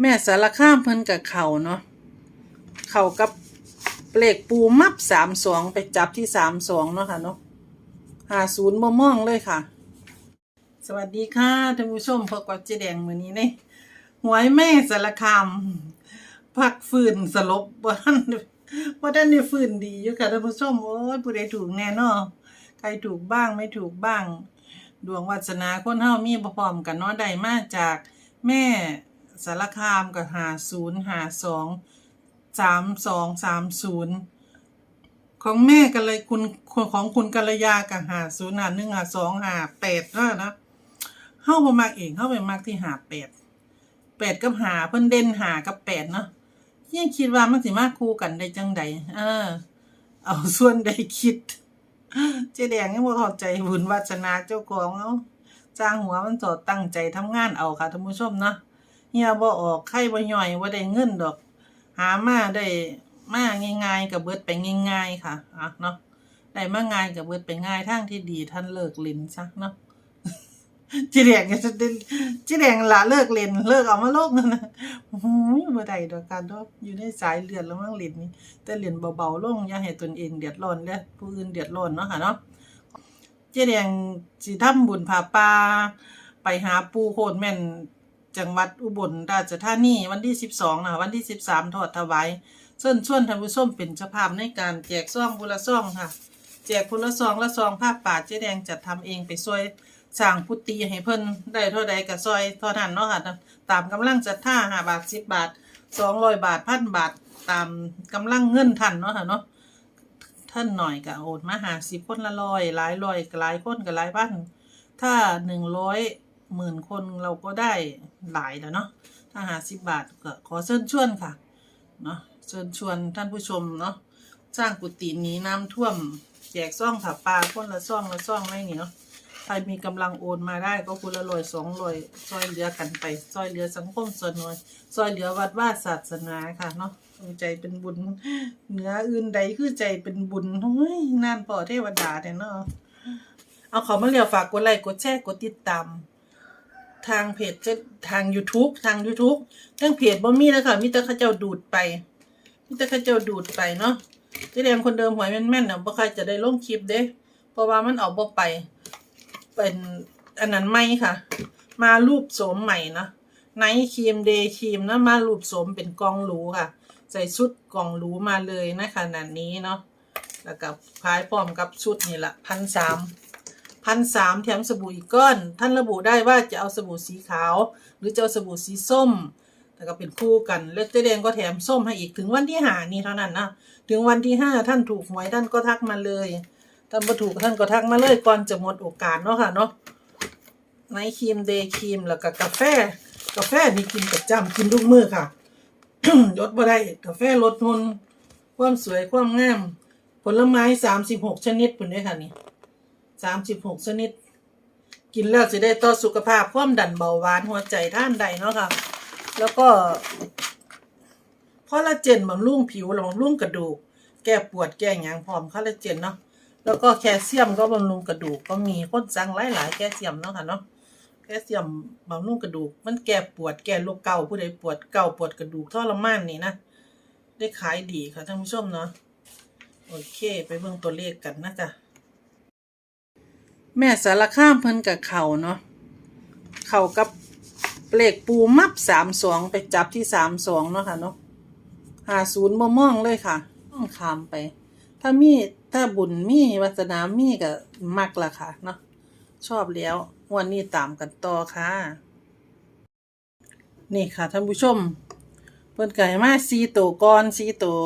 แม่สารข้ามเพิ่นกับเขาเนาะเขากับเลขปูมับสามสองไปจับที่สามสองเนาะค่ะเนาะหาศูนย์บ่มองเลยค่ะ สวัสดีค่ะท่านผู้ชมพบกับเจแดงมือนี้เนี่ยหวยแม่สารคามพักฟื้นสลบบ่ทันบ่ทันได้ฟื้นดีอยู่ค่ะท่านผู้ชมโอ้ยผู้ใดถูกแน่นาะใครถูกบ้างไม่ถูกบ้าง ดวงวาสนาคนเฮามีบ่พร้อมกันเนาะได้มาจากแม่ สารคามกับหาศูนย์หาสองสามสองสามศูนย์ของแม่กันเลยคุณของคุณกัลยากับหาศูนย์หาหนึ่งหาสองหาแปดเนาะนะเฮาบ่มักเองเฮาไปมักที่หาแปดแปดกับหาเพิ่นเด่นหากับแปดเนาะยังคิดว่ามันสิมาคู่กันได้จังใดเออ เอาส่วนใดคิด เจ๊แดงยังบ่เข้าใจบุญวาสนาเจ้าของเนาะจ้างหัวมันสอดตั้งใจทำงานเอาค่ะท่านผู้ชมเนาะ เฮียบ่ออกไข่บ่ย่อยบ่าได้เงินดอก หามาได้มาง่ายๆกับเบิดไปง่ายๆค่ะอะเนาะได้มาง่ายกับเบิดไปง่ายทางที่ดีท่านเลิกเลินซะเนาะเจ๊แดงจะเจ๊แดงละเลิกเล่นเลิกเอามาโลกนั่นนะโอ้ยบ่ได้ดอกการดอกอยู่ในสายเลือดแล้วมั่งเล่นนี่แต่เรียนเบาๆลงอย่าให้ตนเองเดือดร้อนและผู้อื่นเดือดร้อนเนาะค่ะเนาะเจ๊แดงสิทำบุญผาป่าไปหาปูโคตรแม่น จังหวัดอุบลราชธานีวันที่ 12นะคะวันที่ 13 ทอดถวายเชิญชวนท่านผู้ชมเป็นเจ้าภาพในการแจกซองบุละซองค่ะ แจกคนละซองละซองภาพป่าเจ๊แดงจัดทำเองไปช่วยสร้างพุทธีให้เพิ่นได้เท่าใดก็ซอยเท่านั้นเนาะค่ะตามกำลังศรัทธา5บาท10บาท200บาทพันบาทตามกำลังเงินท่านเนาะค่ะเนาะท่านหน่อยก็โอนมาหาสิบคนละร้อยหลายร้อยก็หลายคนก็หลายพันถ้าหนึ่งร้อย หมื่นคนเราก็ได้หลายแล้วเนาะถ้าหาสิบบาทก็ขอเชิญชวนค่ะเนาะเชิญชวนท่านผู้ชมเนาะสร้างกุฏิหนี้น้ำท่วมแจกซ่องผับปลาคนละซ่องละซ่องอะไรนี่เนาะใครมีกำลังโอนมาได้ก็คนละร้อยสองร้อยซอยเหลือกันไปซอยเหลือสังคมส่วนน้อยซอยเหลือวัดว่าศาสนาค่ะเนาะใจเป็นบุญเหนืออื่นใดคือใจเป็นบุญเฮ้ยนานพอเทวดาเนี่ยเนาะเอาขามาเรียวฝากกดไลค์กดแชร์กดติดตาม ทางเพจจะทาง YouTube ทาง YouTube ทางเพจบ่มีแล้วค่ะมีแต่เขาเจ้าดูดไปมีแต่เขาเจ้าดูดไปเนาะเจ๊แดงคนเดิมหวยแม่นๆนะบ่ใครจะได้ลงคลิปเด้เพราะว่ามันเอาบ่ไป เป็นอันนั้นไม่ค่ะ มารูปโสมใหม่นะไนท์ครีมเดย์ครีมนะมารูปโสมเป็นกองหรูค่ะ ใส่ชุดกองหรูมาเลยนะขนาดนี้เนาะแล้วก็พายพร้อมกับชุดนี่ละพันสาม พันสามแถมสบู่อีกก้อน ท่านระบุได้ว่าจะเอาสบู่สีขาว หรือจะเอาสบู่สีส้มแล้วก็เป็นคู่กัน แล้วเจ๊แดงก็แถมส้มให้อีกถึงวันที่หานี่เท่านั้นนะถึงวันที่ห้าท่านถูกหวยท่านก็ทักมาเลยท่านบ่ถูกท่านก็ทักมาเลยก่อนจะหมดโอกาสเนาะค่ะเนาะไนท์ครีมเดย์ครีมแล้วก็กาแฟ กาแฟนี่กินประจำกินทุกมื้อค่ะลดบ่ได้กาแฟลดหุ่นความสวยความงาม ผลไม้สามสิบหกชนิดปุ่นด้วยค่ะนี่ สามสิบหกชนิด กินแล้วจะได้ต่อสุขภาพความดันเบาหวานหัวใจท่านใดเนาะค่ะ แล้วก็คอลลาเจนบำรุงผิวบำรุงกระดูก แก้ปวดแก้หยังพร้อมคอลลาเจนเนาะแล้วก็แคลเซียมก็บำรุงกระดูกก็มีคนสั่งหลายๆแคลเซียมเนาะค่ะเนาะแคลเซียมบำรุงกระดูก มันแก้ปวดแก้โรคเก่าผู้ใดปวดเก่าปวดกระดูกทรมานนี่นะได้ขายดีค่ะท่านผู้ชมเนาะโอเค ไปเบิ่งตัวเลขกันนะจ๊ะ แม่สารข้ามเพิ่นกับเขาเนาะเขากับเลขปูมับสามสองไปจับที่สามสองเนาะค่ะเนาะหาศูนย์บ่มองเลยค่ะต้องขามไป ถ้ามีถ้าบุญมีวัฒนามีก็มักละค่ะเนาะชอบแล้ววันนี้ตามกันต่อค่ะ นี่ค่ะท่านผู้ชมเพิ่นไก่มาซีโตวก้อนซีโตว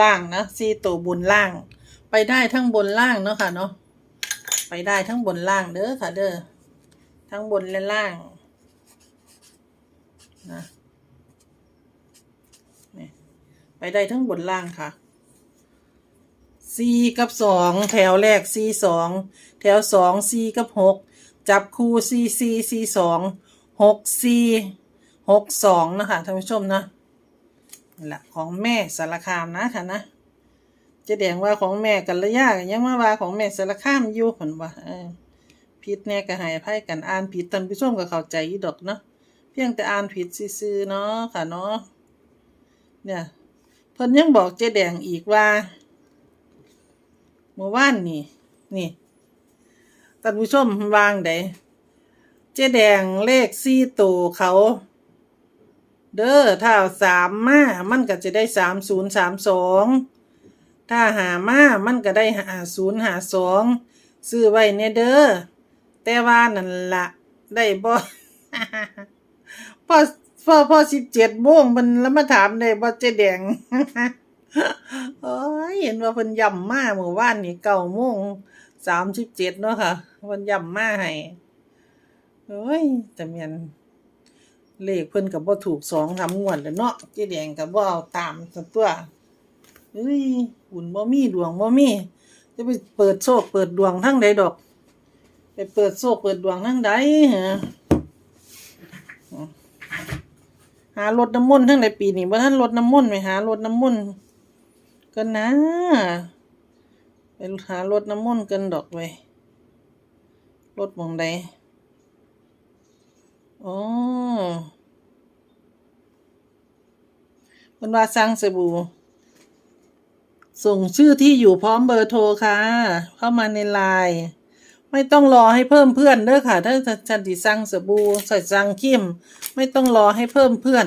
ล่างนะซีโตวบนล่าง ไปได้ทั้งบนล่างเนาะค่ะเนาะ ไปได้ทั้งบนล่างเด้อค่ะเด้อทั้งบนและล่างนะนี่ไปได้ทั้งบนล่างค่ะสี่กับสองแถวแรกสี่สองแถวสองสี่กับหกจับคู่สี่สี่สี่สองหกสี่หกสองนะคะท่านผู้ชมนะนี่แหละของแม่สารคามนะค่ะนะ จะแดงว่าของแม่กันละยากยังมาว่าของแม่สารคามอยู่ผนว่าผิดแน่ก็ใหายไพ่กันอ่านผิดท่านผู้ชมก็เข้าใจอิดอกเนาะเพียงแต่อ่านผิดซื่อๆเนาะค่ะเนาะเนี่ยเพิ่นยังบอกเจ๊แดงอีกว่าเมื่อวานนี่นี่ท่านผู้ชมวางไดเจ๊แดงเลขสี่ตัวเขา เด้อถ้าสามมามันก็จะได้สามศูนย์สามสอง ถ้าหามามันก็ได้หาศูนย์หาสองซื้อไว้เนเด้อแต่ว่านั่นละได้บ่พอพอพอสิบเจ็ดโมงมันแล้วมาถามได้บ่เจ๊แดงโอ้ยเห็นว่าเพิ่นย่ำมาเมื่อวานนี่เก้าโมงสามสิบเจ็ดเนาะค่ะเพิ่นย่ำมาให้โอ้ยแต่เมียนเลขเพิ่นกับบ่ถูกสองทำงวดแล้วเนาะเจ๊แดงกับบ่เอาตามตัว เฮ้ยหุ่นบ่มีดวงบ่มีจะไปเปิดโชคเปิดดวงทั้งใดดอก ไปเปิดโชคเปิดดวงทั้งใดเหรอหารถน้ำมนต์ทั้งในปีนี้บ่ท่านรถน้ำมนต์ไปหารถน้ำมนต์กันนะไปหารถน้ำมนต์กันดอกไว้รถมองใดอ๋อมันว่าสั่งสบู่ ส่งชื่อที่อยู่พร้อมเบอร์โทรค่ะ เข้ามาในไลน์ไม่ต้องรอให้เพิ่มเพื่อนเด้อค่ะ ถ้าฉันติสั่งสบู่ใส่สั่งครีมไม่ต้องรอให้เพิ่มเพื่อน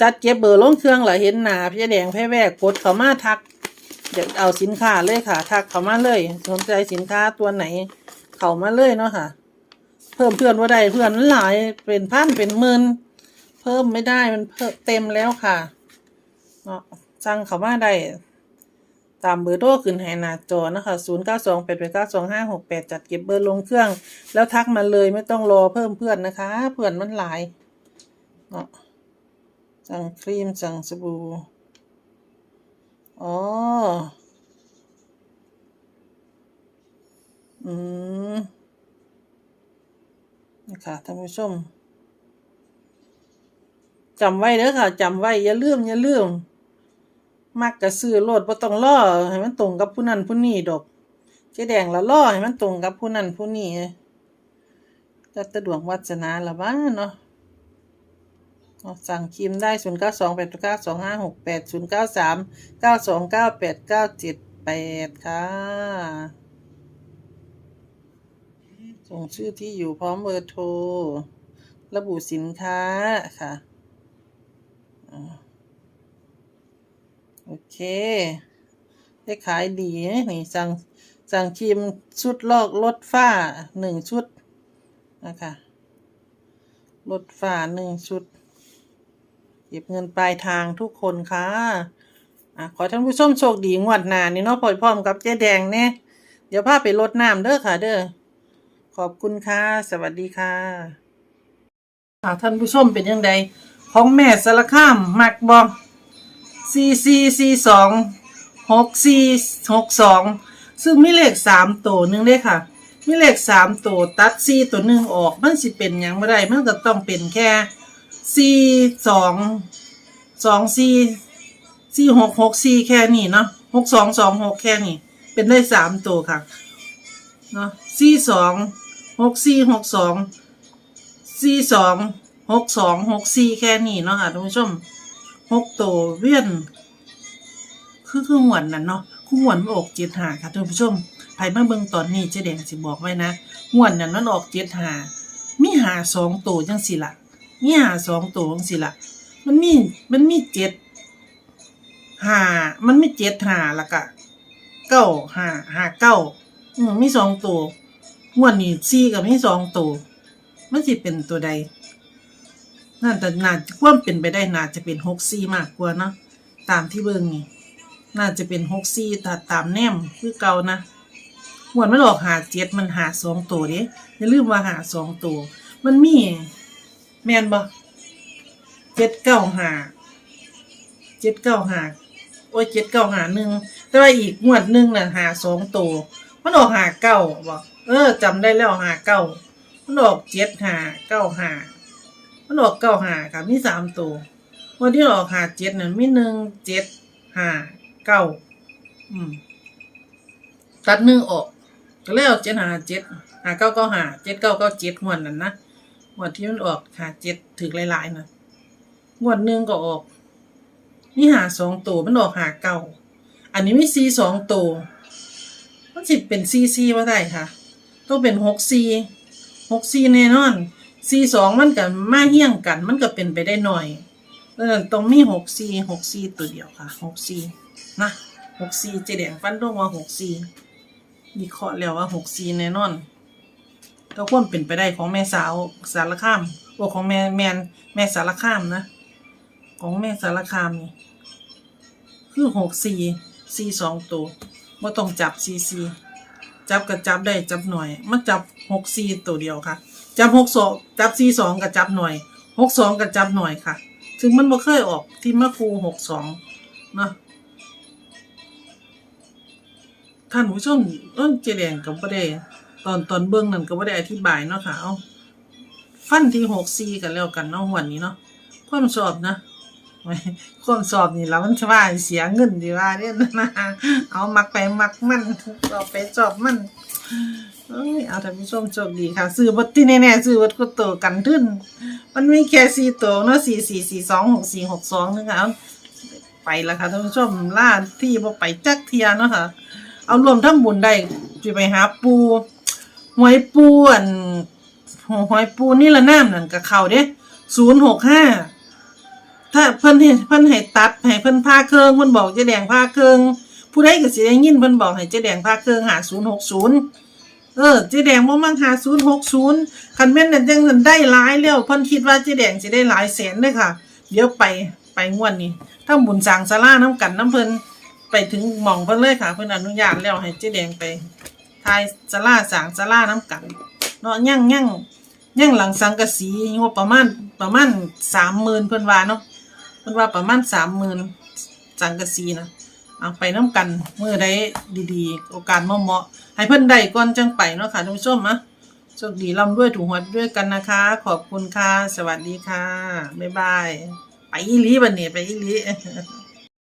จัดเก็บเบอร์ลงเครื่องเหรอเห็นหนาพี่แดงแพ่แวกกดเขามาทัก เดี๋ยวเอาสินค้าเลยค่ะ ทักเขามาเลยสนใจสินค้าตัวไหน เขามาเลยเนาะค่ะ เพิ่มเพื่อนว่าได้เพื่อนมันหลายเป็นพันเป็นหมื่นเพิ่มไม่ได้มันเพิ่มเต็มแล้วค่ะเนาะ สั่งเขามาได้ตามเบอร์โทรขึ้นให้หน้าจอนะคะ0 9 2 8 8 9 2 5 6 8 จัดเก็บเบอร์ลงเครื่อง แล้วทักมาเลยไม่ต้องรอเพิ่มเพื่อนนะคะ เพื่อนมันหลายเนาะสั่งครีมสั่งสบู่อ๋อ อืมนี่ค่ะท่านผู้ชมจำไว้เด้อค่ะจำไว้อย่าลืมอย่าลืม มักกะซื้อโลดบ่ต้องรอให้มันตรงกับผู้นั้นผู้นี้ดอกเจ๊แดงละรอให้มันตรงกับผู้นั้นผู้นี้จะตะดวงวัฒนาละบ้าเนาะเอาสั่งครีมได้ 0 9 2 8 9 2 5 6 8 0 9 3 9 2 9 8 9 7 8 ค่ะ ส่งชื่อที่อยู่พร้อมเบอร์โทร ระบุสินค้าค่ะ เค ได้ขายดีนี่สั่งสั่งครีมชุดลอกลดฝ้าหนึ่งชุดนะคะลดฝ้าหนึ่งชุด เก็บเงินปลายทางทุกคนค่ะอะขอท่านผู้ชมโชคดีงวดหน้านี่เนาะพร้อมกับเจ๊แดงเนี่ยเดี๋ยวพาไปลดน้ำเด้อค่ะ เด้อขอบคุณค่ะ สวัสดีค่ะอะท่านผู้ชมเป็นยังไงของแม่สารคามมักบอก สี่สี่สี่สองหกสี่หกสองซึ่งมีเลขสามตัวหนึ่งเลยค่ะ มีเลขสามตัวตัดสี่ตัวหนึ่งออกมันสิเป็นหยังไม่ได้มันก็ต้องเป็นแค่สี่สองสองสี่สี่หกหกสี่แค่นี้เนาะหกสองสองหกแค่นี้เป็นได้สามตัวค่ะเนาะสี่สองหกสี่หกสองสี่สองหกสองหกสี่แค่นี้เนาะค่ะท่านผู้ชม หกตัวเวียน คือคือหวนนั่นเนาะคือหวนมันออกเจ็ดหาค่ะท่านผู้ชมไผมาเบิ่งตอนนี้เจ๊แดงสิบอกไว้นะหวนนั่นมันออกเจ็ดหามีหาสองตัวจังสิละมีหาสองตัวจังสิละมันมีมันมีเจ็ดหามันมีเจ็ดหาละกะเก้าหาหาเก้าอืมมีสองตัวหวนนี่สี่กับมีสองตัวมันสิเป็นตัวใด น่าจะน่าจะความเป็นไปได้น่าจะเป็นหกซี่มากกว่าเนาะตามที่เบิ่งนี่น่าจะเป็นหกซี่ถ้าตามแนมคือเก่านะหวนมันออกหาเจ็ดมันหาสองตัวเด้อย่าลืมว่าหาสองตัว มันมี แมนบ่เจ็ดเก้าหาเจ็ดเก้าหาโอ้ยเจ็ดเก้าหาหนึ่งแต่ว่าอีกงวดหนึ่งน่ะหาสองตัวมันออกหาเก้าบ่เออจำได้แล้วหาเก้ามันออกเจ็ดหาเก้าหา มันออกเก้าหาค่ะมีสามตัววันที่ออกหาเจ็ดนั่นมีหนึ่งเจ็ดหาเก้าอืมตัดหนึ่งออกก็แล้วเจ็ดหาเจ็ดหาเก้าเก้าหาเจ็ดเก้าเก้าเจ็ดหวนนั่นนะงวดที่มันออกหาเจ็ดถึงหลายๆนะงวดหนึ่งก็ออกนี่หาสองตัวมันออกหาเก้าอันนี้ม่ซีสองตัวมันสิเป็นซีซีว่าได้ค่ะ ต้องเป็นหกซีหกซีแน่นอน ซีสองมันกับมาเฮี้ยงกัน มันก็เป็นไปได้หน่อยเพราะฉะนั้นต้องมีหกซีหกซีตัวเดียวค่ะหกซีนะหกซีเจแดงฟันต้องว่าหกซีวิเคราะห์แล้วว่าหกซีแน่นอน ก็ควรเป็นไปได้ของแม่สาวสารคามโอ้ของแม่แมนแม่สารคามนะ ของแม่สารคามนี่คือหกสี่สี่สองตัวว่าต้องจับสี่สี่จับก็จับได้จับหน่อยมาจับหกสี่ตัวเดียวค่ะ จับหกสองจับสี่สองก็จับหน่อยหกสองก็จับหน่อยค่ะ ถึงมันบ่เคยออกที่มะคูหกสองนะท่านผู้ชมเอ้ยเจแดงกับบ่ได้ตอนตอนเบื้องนั่นก็บ่ได้อธิบายเนาะค่ะ เอาฟันที่หกสี่กันแล้วกันเนาะวันนี้เนาะความสอบนะความสอบนี่แล้วมันจะว่าเสียเงินดีว่าเนี่ยนะเอามักไปมักมันสอบไปสอบมัน เอ้ยเอาท่านผู้ชมโชคดีค่ะ ซื้อบัตที่แน่ๆซื้อบัตก็โตกันทึนมันมีแค่สี่ตัวเนาะสี่สี่สี่สองหกสี่หกสองนึงเอาไปแล้วค่ะท่านผู้ชมล่าที่บ่ไปจักเทียเนาะค่ะ เอารวมทั้งบุญได้จะไปหาปูหวยปูอันหวยปูนี่ละน้ำนั่นกับเขาเด้ศูนย์หกห้าถ้าเพิ่นเห็นเพิ่นให้ตัดให้เพิ่นพาเครื่องเพิ่นบอกจ๊แดงพาเครื่องผู้ใดก็สิได้ยินเพิ่นบอกให้จ๊แดงพาเครื่องหา060 เออเจ๊แดงบ่มักหา060คันแม่นนั่นจังนั้นได้หลายแล้วเพิ่นคิดว่าเจ๊แดงสิได้หลายแสนเลยค่ะ เดี๋ยวไปไปงวดนี้ถ้าบุญสร้างศาลาน้ำกันน้ำเพิ่นไปถึงหม่องเพิ่นเลยค่ะ เพิ่นอนุญาตแล้วให้เจ๊แดงไปทายศาลาสร้างศาลาน้ำกันเนาะยังยังยังหลังสังกะสีงบประมาณประมาณ30,000เพิ่นว่าเนาะเพิ่นว่าประมาณสามหมื่นสังกะสีนะเอาไปน้ำกันเมื่อใดดีๆ โอกาสเหมาะ ให้เพิ่นได้ก่อนจังไปเนาะค่ะท่านผู้ชมนะโชคดีร่ำด้วยถูกหวยด้วยกันนะคะ ขอบคุณค่ะ สวัสดีค่ะ บ๊ายบาย ไปอีหลีบันเนี้ไปอีหลี